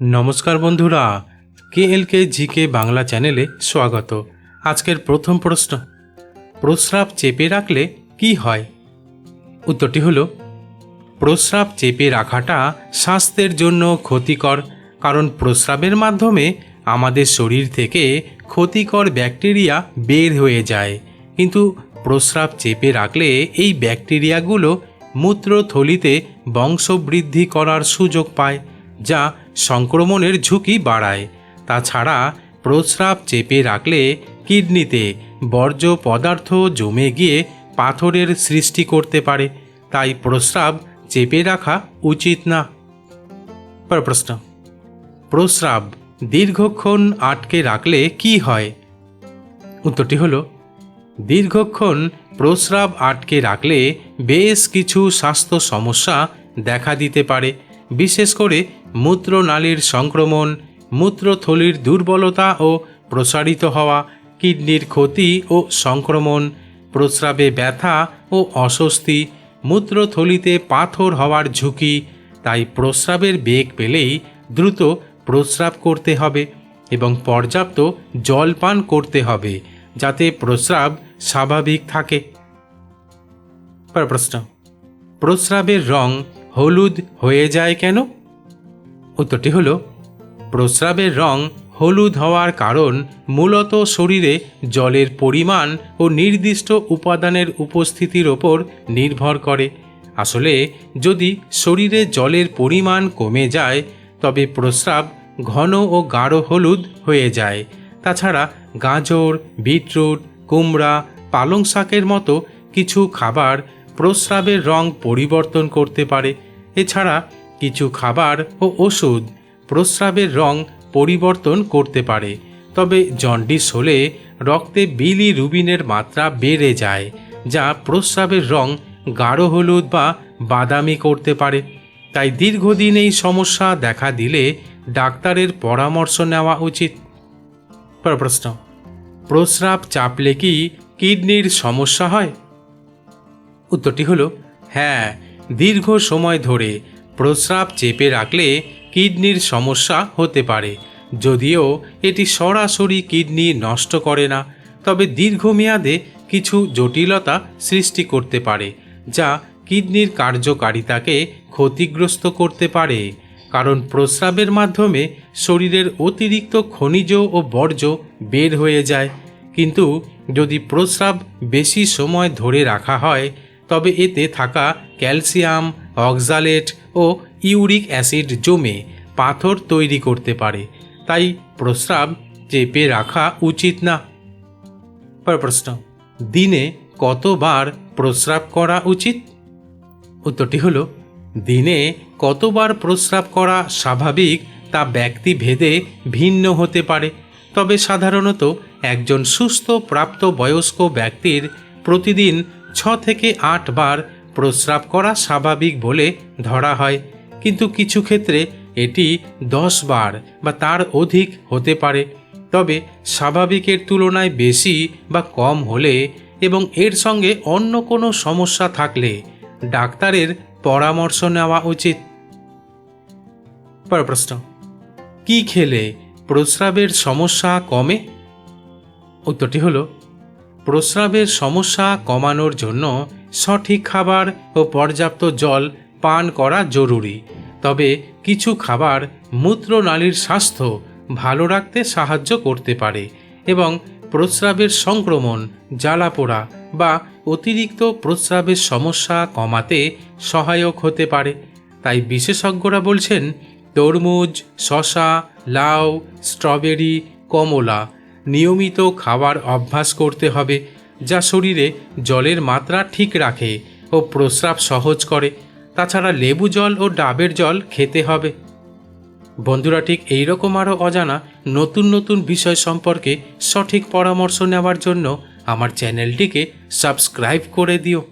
নমস্কার বন্ধুরা কে এল কে জি কে বাংলা চ্যানেলে স্বাগত। আজকের প্রথম প্রশ্ন, প্রস্রাব চেপে রাখলে কি হয়? উত্তরটি হল, প্রস্রাব চেপে রাখাটা স্বাস্থ্যের জন্য ক্ষতিকর, কারণ প্রস্রাবের মাধ্যমে আমাদের শরীর থেকে ক্ষতিকর ব্যাকটেরিয়া বের হয়ে যায়। কিন্তু প্রস্রাব চেপে রাখলে এই ব্যাকটেরিয়াগুলো মূত্রথলিতে বংশবৃদ্ধি করার সুযোগ পায়, যা সংক্রমণের ঝুঁকি বাড়ায়। তাছাড়া প্রস্রাব চেপে রাখলে কিডনিতে বর্জ্য পদার্থ জমে গিয়ে পাথরের সৃষ্টি করতে পারে। তাই প্রস্রাব চেপে রাখা উচিত না। পর প্রশ্ন। প্রস্রাব দীর্ঘক্ষণ আটকে রাখলে কি হয়? উত্তরটি হলো, দীর্ঘক্ষণ প্রস্রাব আটকে রাখলে বেশ কিছু স্বাস্থ্য সমস্যা দেখা দিতে পারে। বিশেষ করে মূত্রনালীর সংক্রমণ মূত্রথলির দুর্বলতা ও প্রসারিত হওয়া কিডনির ক্ষতি ও সংক্রমণ প্রস্রাবে ব্যথা ও অস্বস্তি মূত্রথলিতে পাথর হওয়ার ঝুঁকি তাই প্রস্রাবের বেগ পেলেই দ্রুত প্রস্রাব করতে হবে এবং পর্যাপ্ত জল পান করতে হবে যাতে প্রস্রাব স্বাভাবিক থাকে। প্রশ্ন। প্রস্রাবের রং হলুদ হয়ে যায় কেন? উত্তরটি হল, প্রস্রাবের রং হলুদ হওয়ার কারণ মূলত শরীরে জলের পরিমাণ ও নির্দিষ্ট উপাদানের উপস্থিতির ওপর নির্ভর করে। আসলে, যদি শরীরে জলের পরিমাণ কমে যায়, তবে প্রস্রাব ঘন ও গাঢ় হলুদ হয়ে যায়। তাছাড়া গাজর, বিটরুট, কুমড়া, পালং শাকের মতো কিছু খাবার প্রস্রাবের রং পরিবর্তন করতে পারে। এছাড়া কিছু খাবার ও ওষুধ প্রস্রাবের রং পরিবর্তন করতে পারে। তবে জন্ডিস হলে রক্তে বিলি রুবিনের মাত্রা বেড়ে যায়, যা প্রস্রাবের রং গাঢ় হলুদ বা বাদামি করতে পারে। তাই দীর্ঘদিন এই সমস্যা দেখা দিলে ডাক্তারের পরামর্শ নেওয়া উচিত। প্রশ্ন, প্রস্রাব চাপলে কি কিডনির সমস্যা হয়? উত্তরটি হলো হ্যাঁ দীর্ঘ সময় ধরে প্রস্রাব চেপে রাখলে কিডনির সমস্যা হতে পারে। যদিও এটি সরাসরি কিডনি নষ্ট করে না, তবে দীর্ঘমেয়াদে কিছু জটিলতা সৃষ্টি করতে পারে, যা কিডনির কার্যকারিতাকে ক্ষতিগ্রস্ত করতে পারে। কারণ প্রস্রাবের মাধ্যমে শরীরের অতিরিক্ত খনিজ ও বর্জ্য বের হয়ে যায়। কিন্তু যদি প্রস্রাব বেশি সময় ধরে রাখা হয়, তবে এতে থাকা ক্যালসিয়াম, অক্সালেট ও ইউরিক অ্যাসিড জমে পাথর তৈরি করতে পারে। তাই প্রস্রাব চেপে রাখা উচিত না। প্রশ্ন, দিনে কতবার প্রস্রাব করা উচিত? উত্তরটি হলো, দিনে কতবার প্রস্রাব করা স্বাভাবিক তা ব্যক্তি ভেদে ভিন্ন হতে পারে। তবে সাধারণত একজন সুস্থ প্রাপ্ত বয়স্ক ব্যক্তির প্রতিদিন ছ থেকে আট বার প্রস্রাব করা স্বাভাবিক বলে ধরা হয়, কিন্তু কিছু ক্ষেত্রে এটি দশ বার বা তার অধিক হতে পারে। তবে স্বাভাবিকের তুলনায় বেশি বা কম হলে এবং এর সঙ্গে অন্য কোনো সমস্যা থাকলে ডাক্তারের পরামর্শ নেওয়া উচিত। প্রশ্ন, কি খেলে প্রস্রাবের সমস্যা কমে? উত্তরটি হলো প্রস্রাবের সমস্যা কমানোর জন্য সঠিক খাবার ও পর্যাপ্ত জল পান করা জরুরি। তবে কিছু খাবার মূত্রনালীর স্বাস্থ্য ভালো রাখতে সাহায্য করতে পারে এবং প্রস্রাবের সংক্রমণ, জ্বালাপোড়া বা অতিরিক্ত প্রস্রাবের সমস্যা কমাতে সহায়ক হতে পারে। তাই বিশেষজ্ঞরা বলছেন, তরমুজ, শশা, লাউ, স্ট্রবেরি, কমলা নিয়মিত খাবার অভ্যাস করতে হবে, যা শরীরে জলের মাত্রা ঠিক রাখে ও প্রস্রাব সহজ করে। তাছাড়া লেবু জল ও ডাবের জল খেতে হবে। বন্ধুরা, ঠিক এইরকম আরও অজানা নতুন নতুন বিষয় সম্পর্কে সঠিক পরামর্শ নেওয়ার জন্য আমার চ্যানেলটিকে সাবস্ক্রাইব করে দিও।